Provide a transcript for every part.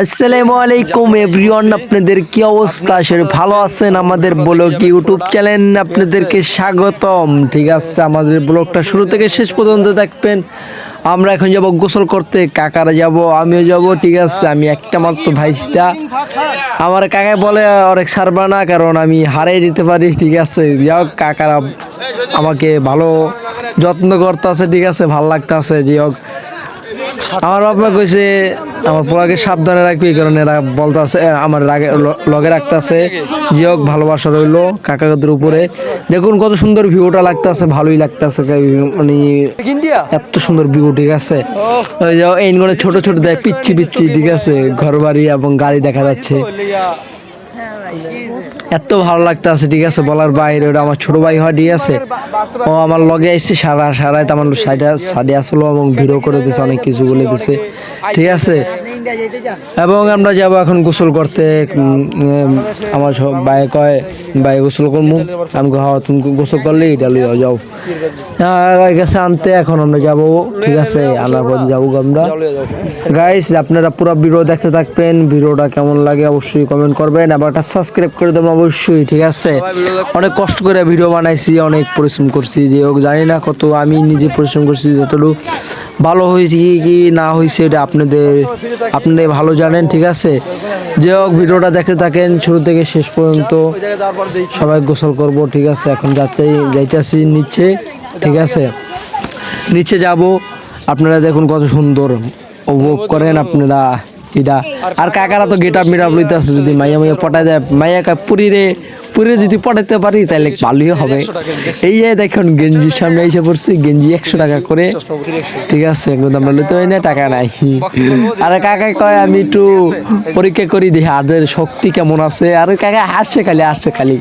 আসসালামু আলাইকুম, এভরিওয়ান, আপনাদের কি অবস্থা? সে ভালো আছেন। আমাদের ব্লগ ইউটিউব চ্যানেল আপনাদেরকে স্বাগতম। ঠিক আছে, আমাদের ব্লগটা শুরু থেকে শেষ পর্যন্ত দেখবেন। আমরা এখন যাব গোসল করতে, কাকারা যাব, আমিও যাব, ঠিক আছে। আমি একটা মাত্র ভাইসটা আমার কাকা বলে অনেক সারবা না, কারণ আমি হারিয়ে যেতে পারি। ঠিক আছে হোক, কাকারা আমাকে ভালো যত্ন করতে আছে ঠিক আছে, ভালো লাগতে আছে যে হোক। আমার বাবা কইছে আমার পোলাকে সাবধানে রাখবি এই কারণে এরা বলতে আছে আমার রাগে লগে রাখতে আছে যে হোক ভালোবাসা রইল কাকাকাদের উপরে। দেখুন কত সুন্দর ভিউটা লাগতেছে ভালোই লাগতেছে মানে এত সুন্দর ভিউ ঠিক আছে? ওই যে ছোট ছোট দেয় পিচ্ছি পিচ্ছি ঠিক আছে? ঘর বাড়ি এবং গাড়ি দেখা যাচ্ছে। এত ভালো লাগতেছে, ঠিক আছে, বলার বাইরে, ওটা আমার ছোট ভাই হয়, ঠিক আছে। ও আমার লগে এসছে সারা সারাই আমার সাইডে সাইডে আসলো এবং ভিডিও করে দিছে, অনেক কিছু বলে দিছে, ঠিক আছে। এবং আমরা যাব এখন গোসল করতে আমার ভাই কয়, ভাই গোসল করব আমি হ্যাঁ তুমি গোসল করলে এটা লিয়ে যাও। গেছে আনতে, এখন আমরা যাব, ঠিক আছে আনার পর যাব আমরা। গাইস আপনারা পুরো ভিডিও দেখতে থাকবেন, ভিডিওটা কেমন লাগে অবশ্যই কমেন্ট করবেন, আবার একটা সাবস্ক্রাইব করে দেবেন অবশ্যই ঠিক আছে? অনেক কষ্ট করে ভিডিও বানাইছি অনেক পরিশ্রম করছি। যে হোক জানি না কত আমি নিজে পরিশ্রম করছি যতটুকু ভালো হয়েছে কি কি না হয়েছে এটা আপনাদের আপনাদের ভালো জানেন ঠিক আছে? যে হোক ভিডিওটা দেখতে থাকেন শুরু থেকে শেষ পর্যন্ত সবাই গোসল করব ঠিক আছে? এখন যাতে যাইতেছি নিচে ঠিক আছে? নিচে যাব। আপনারা দেখুন কত সুন্দর উপভোগ করেন আপনারা। এটা। আর কাকারা তো গেট আপ মেট লইতে আছে যদি মাইয়া মাইয়া পটাই দেয়। মাইয়া কা পুরীরে পুরীরে যদি পটাইতে পারি তাহলে ভালোই হবে। এই যে দেখুন গেঞ্জির সামনে এসে পড়ছি, গেঞ্জি একশো টাকা করে। ঠিক আছে, কিন্তু আমরা লইতে পারি না, টাকা নাই। আর কাকা কয়, আমি একটু পরীক্ষা করি দেখি হাতের শক্তি কেমন আছে। আর কাকা হাসছে খালি হাসছে খালি।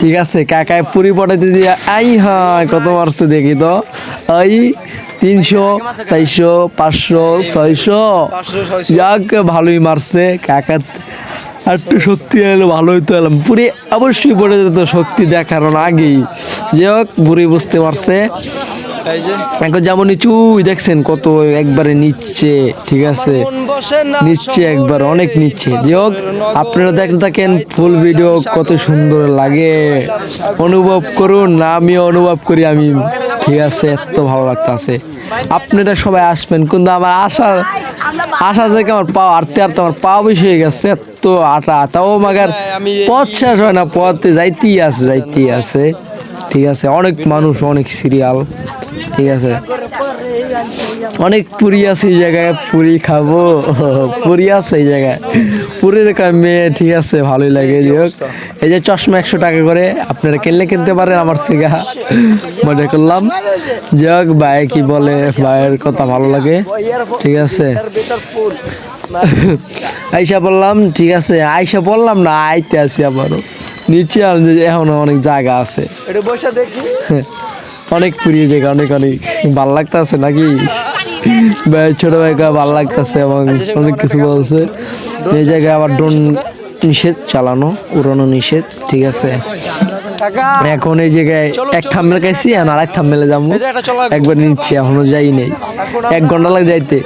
ঠিক আছে কাকায় পুরি পটাইতে দিয়ে, আই হয়, কত মারছে দেখি তো। আই তিনশো চারশো পাঁচশো ছয়শো। যাক ভালোই মারছে। কাকার আর একটু শক্তি এলো ভালোই তো এলাম। পুরি অবশ্যই পড়ে যেত শক্তি দেখানোর আগেই। যে হোক বুড়ি বুঝতে পারছে। এখন যেমন নিচুই দেখছেন কত একবারে নিচ্ছে ঠিক আছে? নিচ্ছে একবার অনেক নিচ্ছে। যে হোক আপনারা দেখতে থাকেন ফুল ভিডিও কত সুন্দর লাগে। অনুভব করুন আমিও অনুভব করি আমি ঠিক আছে এত ভালো লাগতেছে। আপনারা সবাই আসবেন কিন্তু আমার আশার আশা থেকে আমার পা আটতে আটতে আমার পা বেশি হয়ে গেছে এত আটা তাও মাগার পথ শেষ হয় না পথে যাইতেই আছে যাইতেই আছে। ঠিক আছে অনেক মানুষ অনেক সিরিয়াল ঠিক আছে। অনেক পুরি আছে এই জায়গায় পুরি খাব। পুরি আছে এই জায়গায়। পুরীর মেয়ে ঠিক আছে ভালোই লাগে যে হোক। এই যে চশমা একশো টাকা করে আপনারা কিনলে কিনতে পারেন আমার থেকে। মজা করলাম। যে হোক ভাই কি বলে ভাইয়ের কথা ভালো লাগে ঠিক আছে। আইসা বললাম ঠিক আছে আইসা বললাম না আইতে আছি আবারও। নিচে এখনও অনেক জায়গা আছে। অনেক পুরিয়ে জায়গা অনেক অনেক ভালো লাগতেছে নাকি? ভাই ছোট ভাইকে ভালো লাগতেছে এবং অনেক কিছু বলছে। এই জায়গায় আবার ড্রোন নিষেধ চালানো উড়ানো নিষেধ ঠিক আছে? এখন এই জায়গায় এক থাম্বেল খাইছি আর এক থাম্বেলে যাব। একবার নিচ্ছি এখনও যাই নেই। এক ঘণ্টা লাগে যাইতে।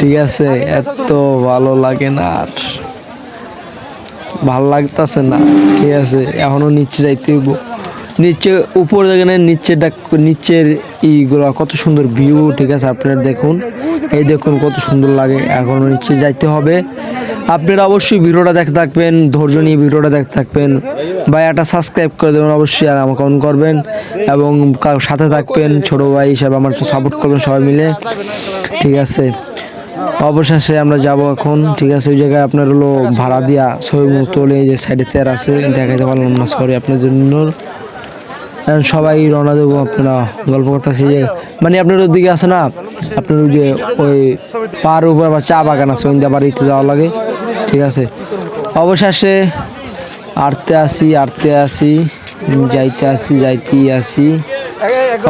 ঠিক আছে এত ভালো লাগে না আর। ভালো লাগতেছে না ঠিক আছে এখনও নিচে যাইতে হইব। নিচে, উপর দেখেন নিচেটা নিচের ইগুলো কত সুন্দর ভিউ ঠিক আছে? আপনারা দেখুন। এই দেখুন কত সুন্দর লাগে এখনও নিচে যাইতে হবে। আপনারা অবশ্যই ভিডিওটা দেখতে থাকবেন, ধৈর্য নিয়ে ভিডিওটা দেখতে থাকবেন। বা একটা সাবস্ক্রাইব করে দেবেন অবশ্যই আর আমাকে অন করবেন এবং সাথে থাকবেন, ছোট ভাই হিসাবে আমার সাপোর্ট করবেন সবাই মিলে, ঠিক আছে? অবশেষে আমরা যাব এখন, ঠিক আছে? ওই জায়গায় আপনার হলো ভাড়া দিয়া ছবি মুখ তোলে যে সাইডে চেয়ার আছে, দেখাইতে পারলাম না সরি আপনার জন্য। সবাই রওনা দেবো, আপনারা গল্প করতেছি যে মানে আপনার ওদিকে আছে না, আপনার ওই যে ওই পাহাড়ের উপর আবার চা বাগান আছে, ওই দিয়ে বাড়িতে যাওয়া লাগে, ঠিক আছে? অবশেষে আটতে আসি আটতে আসি, যাইতে আসি যাইতেই আসি।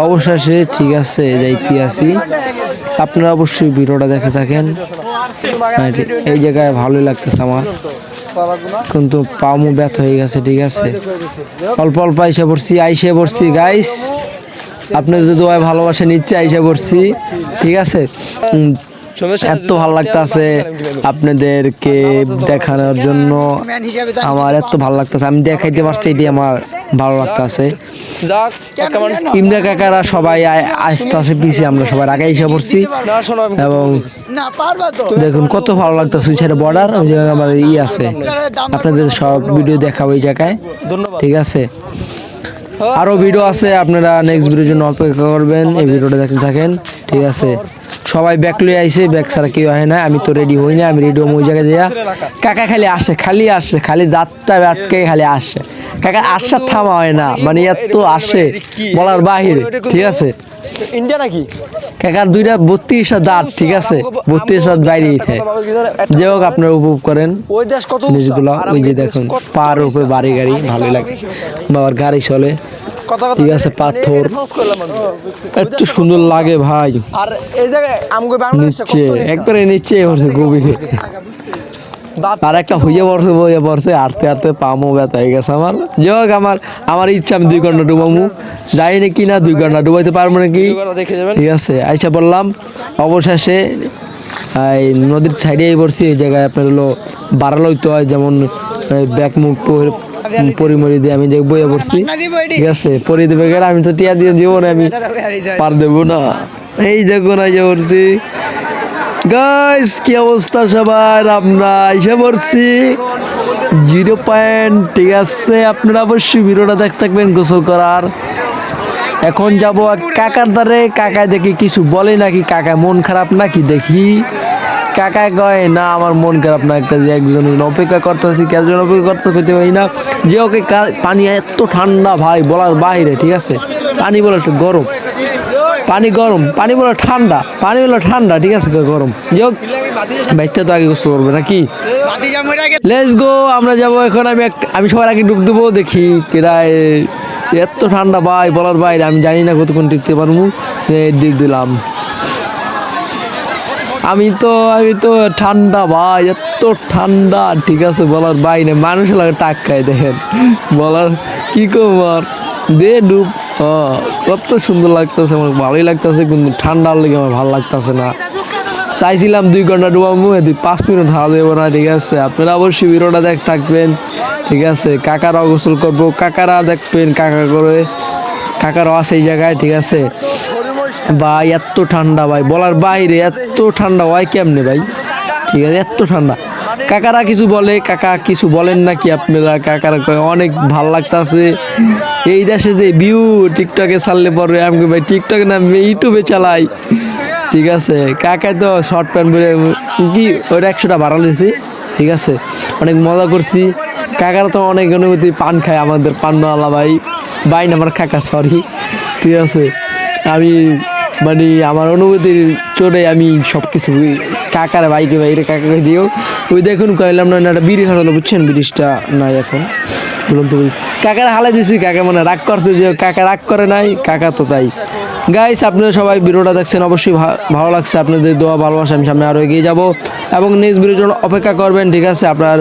অবশেষে, ঠিক আছে, যাইতে আসি। আপনারা অবশ্যই ভিডিওটা দেখে থাকেন। এই জায়গায় ভালোই লাগতেছে আমার। কিন্তু পামু ব্যথ হয়ে গেছে, ঠিক আছে? অল্প অল্প আইসা পড়ছি, আইসে পড়ছি গাইস আপনি যদি দোয়ায় ভালোবাসা নিচ্ছে, আইসা পড়ছি, ঠিক আছে? এত ভালো লাগতেছে আপনাদেরকে দেখানোর জন্য। আমার এত ভালো লাগতেছে, আমি দেখাইতে পারছি এটি আমার। ভালো লাগতেছে। যাক একটা কাকারা সবাই আ- আসতে আসে পিছিয়ে আমরা সবাই আগে এসে পড়ছি। না শোনো আমি এবং না পারবা তো। দেখুন কত ভালো লাগতেছে ওই সাইডে বর্ডার ওই জায়গায় আমার ই আছে। আপনাদের সব ভিডিও দেখাবো ওই জায়গায়। ধন্যবাদ। ঠিক আছে? আরও ভিডিও আছে আপনারা নেক্সট ভিডিওর জন্য অপেক্ষা করবেন। এই ভিডিওটা দেখতে থাকেন। ঠিক আছে? সবাই ব্যাক লয়ে আইছে ব্যাক ছাড়া কেউ হয় না আমি তো রেডি হই না আমি রেডি ওই জায়গায় যাইয়া। কাকা খালি আসে খালি আসে খালি দাঁতটা আটকে খালি আসে। কাকা আসার থামা হয় না। মানে এত আসে বলার বাহিরে ঠিক আছে? ইন্ডিয়া নাকি? কাকার দুইটা বত্রিশটা দাঁত ঠিক আছে? বত্রিশ বত্রিশটা বাইরে থাকে যে হোক আপনারা উপভোগ করেন। ওই দেশ কত জিনিসগুলো ওই যে দেখুন পার উপরে বাড়ি গাড়ি ভালো লাগে। বাবার গাড়ি চলে। ঠিক আছে পাথর। এত সুন্দর লাগে ভাই। আর এই জায়গায় নিচে একবারে নিচে গভীরে। আর একটা হইয়া পড়ছে বইয়া পড়ছে আটতে আটতে পামো ব্যথা হয়ে গেছে আমার। হোক আমার আমার ইচ্ছা আমি দুই ঘণ্টা ডুবামু। যাই নাকি না দুই ঘণ্টা ডুবাইতে পারব নাকি? ঠিক আছে আইসা বললাম অবশেষে এই নদীর সাইডে পড়ছি এই জায়গায় আপনার হলো বাড়ালো হইতে হয় যেমন ব্যাক মুখ পরিমরি দিয়ে আমি যে বইয়ে পড়ছি। ঠিক আছে পরি দেবে গেলে আমি তো টিয়া দিয়ে দিব না আমি পার দেবো না। এই দেখুন না যে পড়ছি। গাইস কি অবস্থা সবার? আমরা এসে পড়ছি। জিরো পয়েন্ট, ঠিক আছে? আপনারা অবশ্যই ভিডিওটা দেখতে থাকবেন, গোসল করার। এখন যাব কাকার দ্বারে। কাকা দেখি কিছু বলে নাকি কাকা মন খারাপ নাকি দেখি। কাকা কয়, না, আমার মন খারাপ না, একটা যে একজন অপেক্ষা করতেছি কেজন অপেক্ষা করতে করতে পারি না। যে ওকে পানি এত ঠান্ডা, ভাই, বলার বাইরে, ঠিক আছে? পানি বলে একটু গরম। পানি গরম, পানি বলে ঠান্ডা, পানি বলে ঠান্ডা, ঠিক আছে গরম। যে হোক, বাইশটা তো আগে গোসল করবে নাকি? লেটস গো আমরা যাব এখন, আমি আমি সবার আগে ডুব দেবো, দেখি প্রায় এত ঠান্ডা ভাই, বলার বাইরে, আমি জানি না কতক্ষণ টিকতে পারব। ডিপ দিলাম। আমি তো আমি তো ঠান্ডা ভাই, এত ঠান্ডা, ঠিক আছে বলার বাইরে মানুষ লাগে টাক খায় দেখেন। বলার কি কমার দে ডুব কত সুন্দর লাগতেছে, আমার ভালোই লাগতেছে, কিন্তু ঠান্ডার লেগে আমার ভালো লাগতেছে না। চাইছিলাম দুই ঘণ্টা ডুবাবো দুই পাঁচ মিনিট হাওয়া দেবো না, ঠিক আছে? আপনারা অবশ্যই ভিডিওটা দেখ থাকবেন, ঠিক আছে? কাকারা গোসল করব, কাকারা দেখবেন কাকা করে, কাকারাও আছে এই জায়গায়, ঠিক আছে? ভাই, এত ঠান্ডা ভাই, বলার বাইরে, এত ঠান্ডা হয় কেমনে ভাই? ঠিক আছে, এত ঠান্ডা। কাকারা কিছু বলে, কাকা কিছু বলেন নাকি আপনারা? কাকারা অনেক ভালো লাগতাছে। এই দেশে যে ভিউ টিকটকে ছাড়লে পরে আমি ভাই টিকটকে না ইউটিউবে চালাই। ঠিক আছে কাকা তো শর্ট প্যান্ট পরে, কি ওইটা একশোটা ভাড়া দিয়েছি ঠিক আছে, অনেক মজা করছি। কাকারা তো অনেক অনুভূতি পান খায় আমাদের পান্নাওয়ালা ভাই। ভাই না আমার কাকা সরি ঠিক আছে, আমি মানে আমার অনুভূতির চোটে আমি সব কিছু কাকার ভাইকে বাইরে কাকাকে দিও? ওই দেখুন, কইলাম না একটা বিড়ি খাওয়ালো বুঝছেন? ব্রিজটা নাই এখন। ঝুলন্ত ব্রিজ কাকার হালাই দিছি, কাকা মানে রাগ করছে, যে কাকা রাগ করে নাই, কাকা তো তাই। গাইস আপনারা সবাই ভিডিওটা দেখছেন, অবশ্যই ভালো লাগছে, আপনাদের দোয়া, ভালোবাসা, আমি সামনে আরও এগিয়ে যাব। এবং নেক্সট ভিডিওর জন্য অপেক্ষা করবেন, ঠিক আছে? আপনার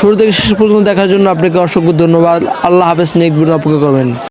শুরু থেকে শেষ পর্যন্ত দেখার জন্য আপনাকে অসংখ্য ধন্যবাদ। আল্লাহ হাফেজ নেক্সট ভিডিও অপেক্ষা করবেন।